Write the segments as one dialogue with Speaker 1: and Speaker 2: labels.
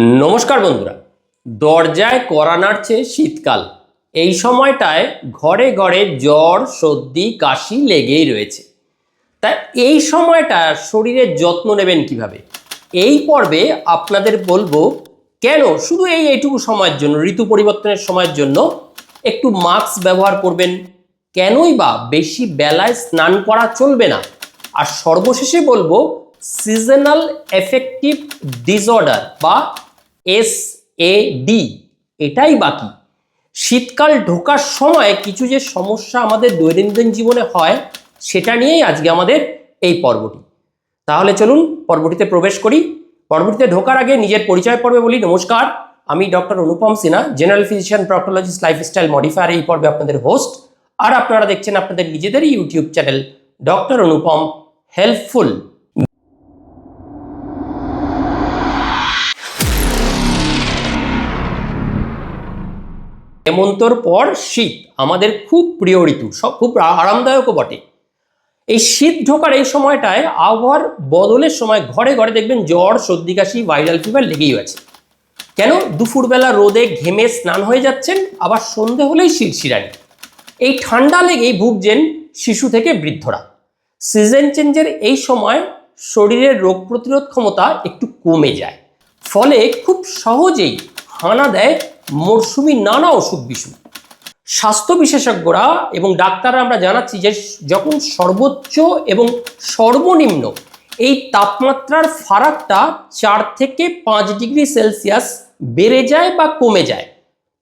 Speaker 1: নমস্কার বন্ধুরা। দরজায় করা নাড়ছে শীতকাল। এই সময়টায় ঘরে ঘরে জ্বর, সর্দি, কাশি লেগেই রয়েছে। তাই এই সময়টা শরীরের যত্ন নেবেন কীভাবে? এই পর্বে আপনাদের বলব, কেন শুধু এই এইটুকু সময়ের জন্য, ঋতু পরিবর্তনের সময়ের জন্য একটু মাস্ক ব্যবহার করবেন? কেনই বা বেশি বেলায় স্নান করা চলবে না? আর সর্বশেষে বলব সিজনাল এফেক্টিভ ডিসঅর্ডার বা এস এ ডি এটাই বাকি। শীতকাল ঢোকার সময় কিছু যে সমস্যা আমাদের দৈনন্দিন জীবনে হয়, সেটা নিয়েই আজকে আমাদের এই পর্বটি। তাহলে চলুন পর্বটিতে প্রবেশ করি। পর্বটিতে ঢোকার আগে নিজের পরিচয় পর্বে বলি। নমস্কার, আমি doctor Anupam Sinha, general physician, proctologist, lifestyle modifier এই পর্বে আপনাদের হোস্ট আর আপনারা দেখছেন আপনাদের নিজেদেরই YouTube channel doctor Anupam helpful. হেমন্তর পর শীত আমাদের খুব প্রিয় ঋতু, সব খুব আরামদায়কও বটে। এই শীত ঢোকার এই সময়টায় আবহাওয়ার বদলের সময় ঘরে ঘরে দেখবেন জ্বর, সর্দি, কাশি, ভাইরাল ফিভার লেগেই আছে। কেন? দুপুরবেলা রোদে ঘেমে স্নান হয়ে যাচ্ছেন, আবার সন্ধে হলেই শিরশিরানি। এই ঠান্ডা লেগেই ভুগছেন শিশু থেকে বৃদ্ধরা। সিজন চেঞ্জের এই সময় শরীরের রোগ প্রতিরোধ ক্ষমতা একটু কমে যায়। ফলে খুব সহজেই হানা দেয় মরশুমি নানা অসুখ বিসুখ। স্বাস্থ্য বিশেষজ্ঞরা এবং ডাক্তাররা আমরা জানাচ্ছি যে যখন সর্বোচ্চ এবং সর্বনিম্ন এই তাপমাত্রার ফারাকটা চার থেকে পাঁচ ডিগ্রি সেলসিয়াস বেড়ে যায় বা কমে যায়,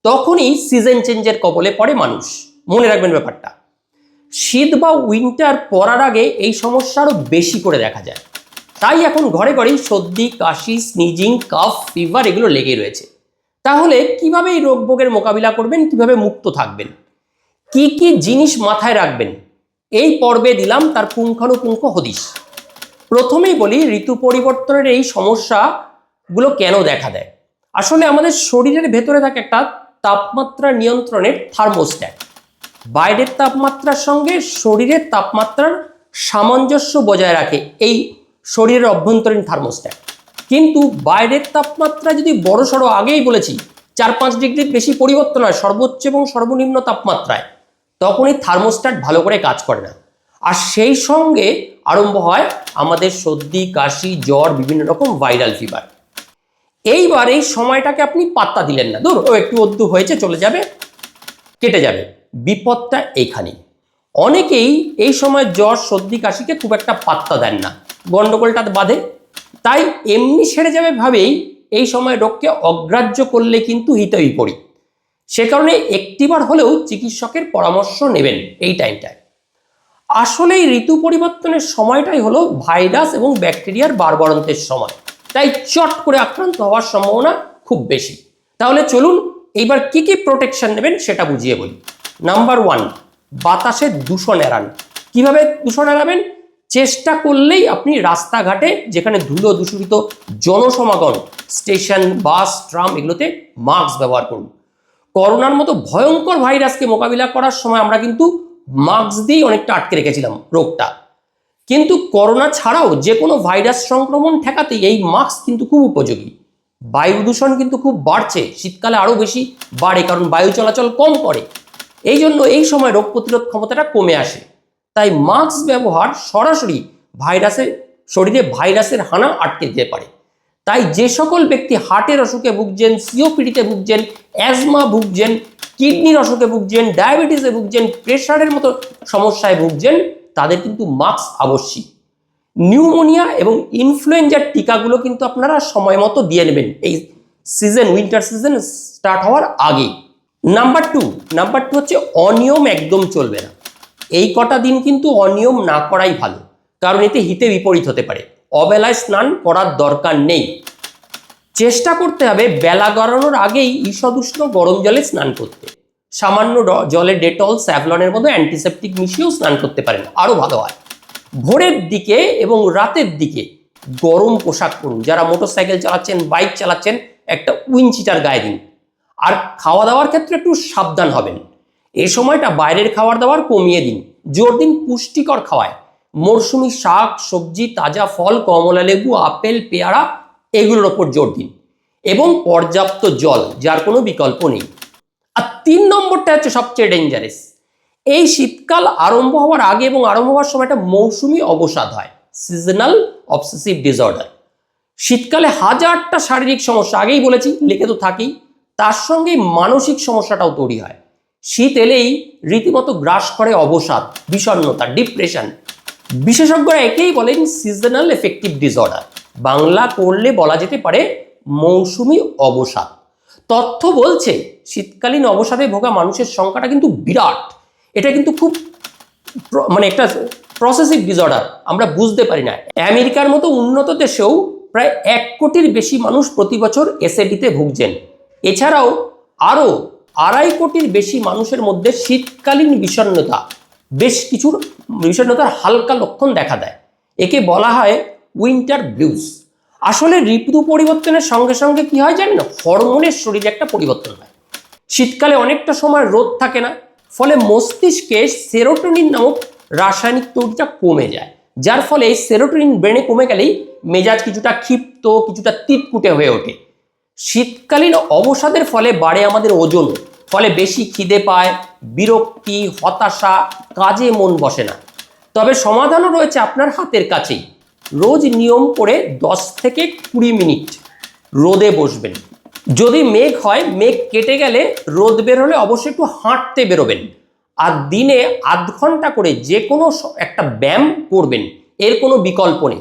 Speaker 1: তখনই সিজন চেঞ্জের কবলে পড়ে মানুষ। মনে রাখবেন ব্যাপারটা। শীত বা উইন্টার পড়ার আগে এই সমস্যা আরও বেশি করে দেখা যায়। তাই এখন ঘরে ঘরেই সর্দি, কাশি, স্নিজিং, কাফ, ফিভার এগুলো লেগে রয়েছে। তাহলে কীভাবে এই রোগ ভোগের মোকাবিলা করবেন? কীভাবে মুক্ত থাকবেন? কি কি জিনিস মাথায় রাখবেন? এই পর্বে দিলাম তার পুঙ্খানুপুঙ্খ হদিশ। প্রথমেই বলি, ঋতু পরিবর্তনের এই সমস্যাগুলো কেন দেখা দেয়? আসলে আমাদের শরীরের ভেতরে থাকে একটা তাপমাত্রা নিয়ন্ত্রণের থার্মোস্ট্যাট। বাইরের তাপমাত্রার সঙ্গে শরীরের তাপমাত্রার সামঞ্জস্য বজায় রাখে এই শরীরের অভ্যন্তরীণ থার্মোস্ট্যাট। কিন্তু বাইরের তাপমাত্রা যদি বড় সড়ো আগেই বলেছি, চার পাঁচ ডিগ্রির বেশি পরিবর্তন হয় সর্বোচ্চ এবং সর্বনিম্ন তাপমাত্রায়, তখনই থার্মোস্ট্যাট ভালো করে কাজ করে না। আর সেই সঙ্গে আরম্ভ হয় আমাদের সর্দি, কাশি, জ্বর, বিভিন্ন রকম ভাইরাল ফিভার। এইবার এই সময়টাকে আপনি পাত্তা দিলেন না। ধরো ও একটু অদ্দু হয়েছে, চলে যাবে, কেটে যাবে। বিপদটা এইখানেই। অনেকেই এই সময় জ্বর, সর্দি, কাশিকে খুব একটা পাত্তা দেন না। গন্ডগোলটা বাঁধে তাই এমনি সেরে যাবে ভাবেই এই সময় রোগকে অগ্রাহ্য করলে কিন্তু হিত বিপরীত। সে কারণে একটিবার হলেও চিকিৎসকের পরামর্শ নেবেন এই টাইমটায়। আসলে এই ঋতু পরিবর্তনের সময়টাই হলো ভাইরাস এবং ব্যাকটেরিয়ার বারবারন্তের সময়। তাই চট করে আক্রান্ত হওয়ার সম্ভাবনা খুব বেশি। তাহলে চলুন এইবার কি কি প্রোটেকশন নেবেন সেটা বুঝিয়ে বলি। নাম্বার ওয়ান বাতাসে দূষণ এড়ান। কীভাবে দূষণ এড়াবেন? চেষ্টা করলেই আপনি রাস্তাঘাটে যেখানে ধুলো দূষিত জনসমাগম, স্টেশন, বাস, ট্রাম এগুলোতে মাস্ক ব্যবহার করুন। করোনার মতো ভয়ঙ্কর ভাইরাসকে মোকাবিলা করার সময় আমরা কিন্তু মাস্ক দিয়েই অনেকটা আটকে রেখেছিলাম রোগটা। কিন্তু করোনা ছাড়াও যে কোনো ভাইরাস সংক্রমণ ঠেকাতে এই মাস্ক কিন্তু খুব উপযোগী। বায়ু দূষণ কিন্তু খুব বাড়ছে, শীতকালে আরও বেশি বাড়ে কারণ বায়ু চলাচল কম করে। এই জন্য এই সময় রোগ প্রতিরোধ ক্ষমতাটা কমে আসে। তাই মাস্ক ব্যবহার সরাসরি ভাইরাসের শরীরে ভাইরাসের হানা আটকে দিতে পারে। তাই যে সকল ব্যক্তি হার্টের অসুখে ভুগছেন, সিওপিডিতে ভুগছেন, অ্যাজমা ভুগছেন, কিডনির অসুখে ভুগছেন, ডায়াবেটিসে ভুগছেন, প্রেশারের মতো সমস্যায় ভুগছেন, তাদের কিন্তু মাস্ক আবশ্যিক। নিউমোনিয়া এবং ইনফ্লুয়েঞ্জার টিকাগুলো কিন্তু আপনারা সময় মতো দিয়ে নেবেন। এই সিজন, উইন্টার সিজন স্টার্ট হওয়ার আগে নাম্বার টু নাম্বার টু হচ্ছে অনিয়ম একদম চলবে না। এই কটা দিন কিন্তু অনিয়ম না করাই ভালো, কারণ এতে হিতে বিপরীত হতে পারে। অবেলায় স্নান করার দরকার নেই। চেষ্টা করতে হবে বেলা গড়ানোর আগেই ঈষদুষ্ণ গরম জলে স্নান করতে। সামান্য জলে ডেটল, স্যাভলনের মতো অ্যান্টিসেপটিক মিশিয়েও স্নান করতে পারেন, আরও ভালো হয়। ভোরের দিকে এবং রাতের দিকে গরম পোশাক পরুন। যারা মোটরসাইকেল চালাচ্ছেন, বাইক চালাচ্ছেন, একটা উইঞ্চিটার গায়ে দিন। আর খাওয়া দাওয়ার ক্ষেত্রে একটু সাবধান হবেন। এই সময়টা বাইরের খাবার দাবার কমিয়ে দিন। জোর দিন পুষ্টিকর খাওয়ায়। মরশুমি শাক, সবজি, তাজা ফল, কমলা লেবু, আপেল, পেয়ারা, এগুলোর ওপর জোর দিন। এবং পর্যাপ্ত জল, যার কোনো বিকল্প নেই। আর তিন নম্বরটা হচ্ছে সবচেয়ে ডেঞ্জারাস এই শীতকাল আরম্ভ হওয়ার আগে এবং আরম্ভ হওয়ার সময় একটা মৌসুমি অবসাদ হয়। সিজনাল অবসেসিভ ডিসঅর্ডার শীতকালে হাজারটা শারীরিক সমস্যা আগেই বলেছি, লিখে তো থাকেই তার সঙ্গে মানসিক সমস্যাটাও তৈরি হয়। শীত এলেই রীতিমতো গ্রাস করে অবসাদ, বিষণ্ণতা ডিপ্রেশন বিশেষজ্ঞরা একেই বলেন সিজনাল এফেক্টিভ ডিসঅর্ডার বাংলা করলে বলা যেতে পারে মৌসুমি অবসাদ। তথ্য বলছে, শীতকালীন অবসাদে ভোগা মানুষের সংখ্যাটা কিন্তু বিরাট। এটা কিন্তু খুব মানে একটা প্রসেসিভ ডিসঅর্ডার আমরা বুঝতে পারি না। আমেরিকার মতো উন্নত দেশেও প্রায় এক কোটির বেশি মানুষ প্রতি বছর এসএডিতে ভুগছেন। এছাড়াও আরও আড়াই কোটির বেশি মানুষের মধ্যে শীতকালীন বিষণ্ণতা, বেশ কিছুর বিষণ্ণতার হালকা লক্ষণ দেখা দেয়। একে বলা হয় উইন্টার ব্লুজ। আসলে ঋতু পরিবর্তনের সঙ্গে সঙ্গে কি হয় জানেন? হরমোনের শরীরে একটা পরিবর্তন হয়। শীতকালে অনেকটা সময় রোদ থাকে না, ফলে মস্তিষ্কে সেরোটোনিন নামক রাসায়নিক তৈরিটা কমে যায়, যার ফলে এই সেরোটোনিন ব্রেনে কমে গেলেই মেজাজ কিছুটা ক্ষিপ্ত, কিছুটা তিতকুটে হয়ে ওঠে। শীতকালীন অবসাদের ফলে বাড়ে আমাদের ওজন। ফলে বেশি খিদে পায়, বিরক্তি, হতাশা, কাজে মন বসে না। তবে সমাধানও রয়েছে আপনার হাতের কাছেই। রোজ নিয়ম করে দশ থেকে কুড়ি মিনিট রোদে বসবেন। যদি মেঘ হয়, মেঘ কেটে গেলে রোদ বের হলে অবশ্যই একটু হাঁটতে বেরোবেন। আর দিনে আধ ঘণ্টা করে যে কোনো একটা ব্যায়াম করবেন, এর কোনো বিকল্প নেই।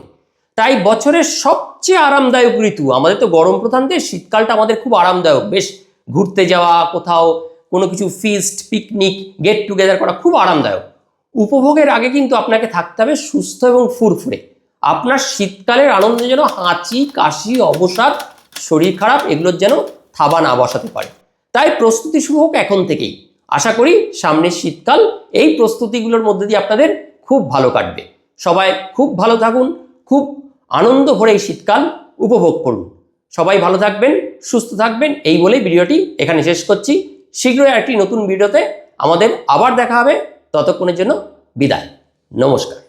Speaker 1: তাই বছরের সবচেয়ে আরামদায়ক ঋতু, আমাদের তো গরম প্রধান দেশ, শীতকালটা আমাদের খুব আরামদায়ক। বেশ ঘুরতে যাওয়া, কোথাও কোনো কিছু ফিস্ট পিকনিক গেট টুগেদার করা খুব আরামদায়ক। উপভোগের আগে কিন্তু আপনাকে থাকতে হবে সুস্থ এবং ফুরফুরে। আপনার শীতকালের আনন্দে যেন হাঁচি, কাশি, অবসাদ, শরীর খারাপ এগুলোর যেন থাবা না বসাতে পারে। তাই প্রস্তুতি শুরু হোক এখন থেকেই। আশা করি সামনের শীতকাল এই প্রস্তুতিগুলোর মধ্যে দিয়ে আপনাদের খুব ভালো কাটবে। সবাই খুব ভালো থাকুন, খুব আনন্দ ভরে এই শীতকাল উপভোগ করুন। সবাই ভালো থাকবেন, সুস্থ থাকবেন। এই বলেই ভিডিওটি এখানে শেষ করছি। শীঘ্রই একটি নতুন ভিডিওতে আমাদের আবার দেখা হবে। ততক্ষণের জন্য বিদায়। নমস্কার।